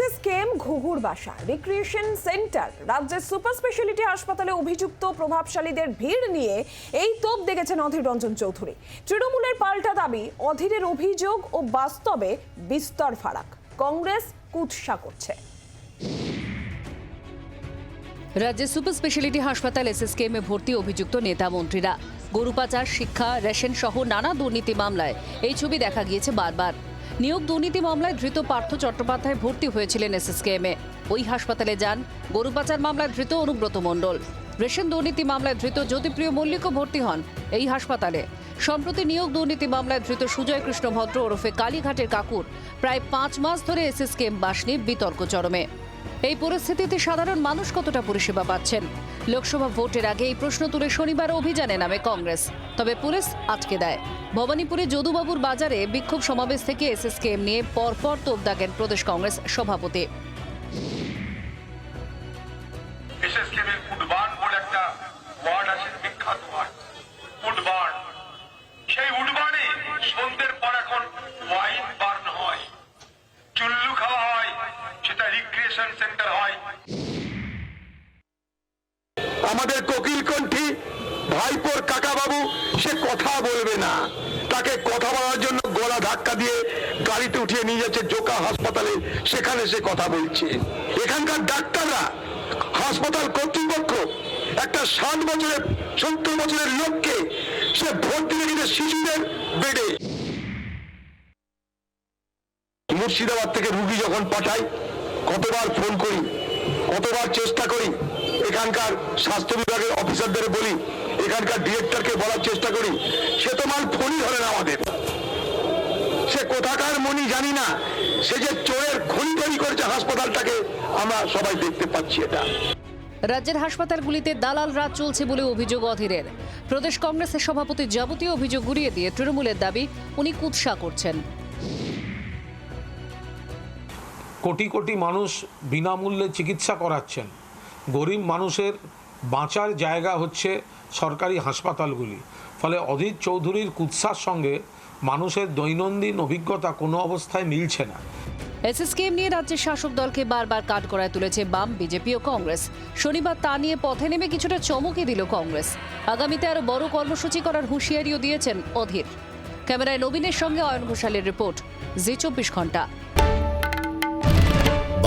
SS কেম ঘুঘুর বাসা। রিক্রিয়েশন সেন্টার রাজ্যের সুপার স্পেশালিটি হাসপাতালে অভিযুক্ত প্রভাবশালীদের ভিড় নিয়ে এই তোপ দেখেছেন অধীর রঞ্জন চৌধুরী। তৃণমূলের পাল্টা দাবি, অধীরের অভিযোগ ও বাস্তবে বিস্তর ফারাক। কংগ্রেস কুৎসা করছে। রাজ্যের সুপার স্পেশালিটি হাসপাতাল এসএসকেএমে ভর্তি অভিযুক্ত নেতা মন্ত্রীরা। গরু পাচার শিক্ষা, রেশন সহ নানা দুর্নীতি মামলায় এই ছবি দেখা গিয়েছে বারবার। নিয়োগ দুর্নীতি মামলায় ধৃত পার্থ চট্টোপাধ্যায় ভর্তি হয়েছিলেন এসএসকেএমে ওই হাসপাতালে যান গরু পাচার মামলায় ধৃত অনুব্রত মণ্ডল। রেশন দুর্নীতি মামলায় ধৃত জ্যোতিপ্রিয় মল্লিকও ভর্তি হন এই হাসপাতালে। সম্প্রতি নিয়োগ দুর্নীতি মামলায় ধৃত সুজয় কৃষ্ণ ভদ্র ওরফে কালীঘাটের কাকুর প্রায় পাঁচ মাস ধরে এসএসকেএম বাস নিয়ে বিতর্ক চরমে। এই পরিস্থিতিতে সাধারণ মানুষ কতটা পরিষেবা পাচ্ছেন? লোকসভা ভোটের আগে এই প্রশ্ন তুলে শনিবার অভিযানে নামে কংগ্রেস। তবে পুলিশ আটকে দেয়। ভবানীপুরে যদুবাবুর বাজারে বিক্ষোভ সমাবেশ থেকে এসএসকেএম নিয়ে পরপর তোপ দাগেন প্রদেশ কংগ্রেস সভাপতি। সেটা রিক্রিয়েশন সেন্টার হয়। আমাদের কোকিল কণ্ঠী, ভাইপোর কাকা বাবু সে কথা বলবে না। তাকে কথা বলার জন্য গলা ধাক্কা দিয়ে গাড়িতে উঠিয়ে নিয়ে যাচ্ছে জোকা হাসপাতালে। সেখানে সে কথা বলছে। এখানকার ডাক্তাররা হাসপাতাল কর্তৃপক্ষ একটা ষাট বছরের, সত্তর বছরের লোককে সে ভোট ভর্তি রেখেছে শিশুদের বেডে। মুর্শিদাবাদ থেকে রুগী যখন পাঠাই কতবার ফোন করি কতবার চেষ্টা করি, এখানকার স্বাস্থ্য বিভাগের অফিসারদের বলি, এখানকার ডিরেক্টরকে বলার চেষ্টা করি, সে তো মাল ফোনই ধরে না আমাদের। সে কোথাকার মনি জানি না, সে যে চোরের খনি তৈরি করেছে হাসপাতালটাকে, আমরা সবাই দেখতে পাচ্ছি এটা। রাজ্যের হাসপাতালগুলিতে দালাল রাজ চলছে বলে অভিযোগ অধীরের। প্রদেশ কংগ্রেসের সভাপতি যাবতীয় অভিযোগ গুড়িয়ে দিয়ে তৃণমূলের দাবি, উনি কুৎসা করছেন। কোটি কোটি মানুষ বিনামূল্যে চিকিৎসা করাচ্ছেন। গরিব মানুষের বাঁচার জায়গা হচ্ছে সরকারি হাসপাতালগুলি। ফলে অধীর চৌধুরীর কুৎসার সঙ্গে মানুষের দৈনন্দিন অভিজ্ঞতা কোনো অবস্থায় মিলছে না। এসএসকেএম নিয়ে রাজ্যের শাসক দলকে বারবার কাঠ করায় তুলেছে বাম, বিজেপি ও কংগ্রেস। শনিবার তা নিয়ে পথে নেমে কিছুটা চমকে দিল কংগ্রেস। আগামীতে আরও বড় কর্মসূচি করার হুঁশিয়ারিও দিয়েছেন অধীর। ক্যামেরায় নবীনের সঙ্গে অয়ন ঘোষালের রিপোর্ট, জি চব্বিশ ঘণ্টা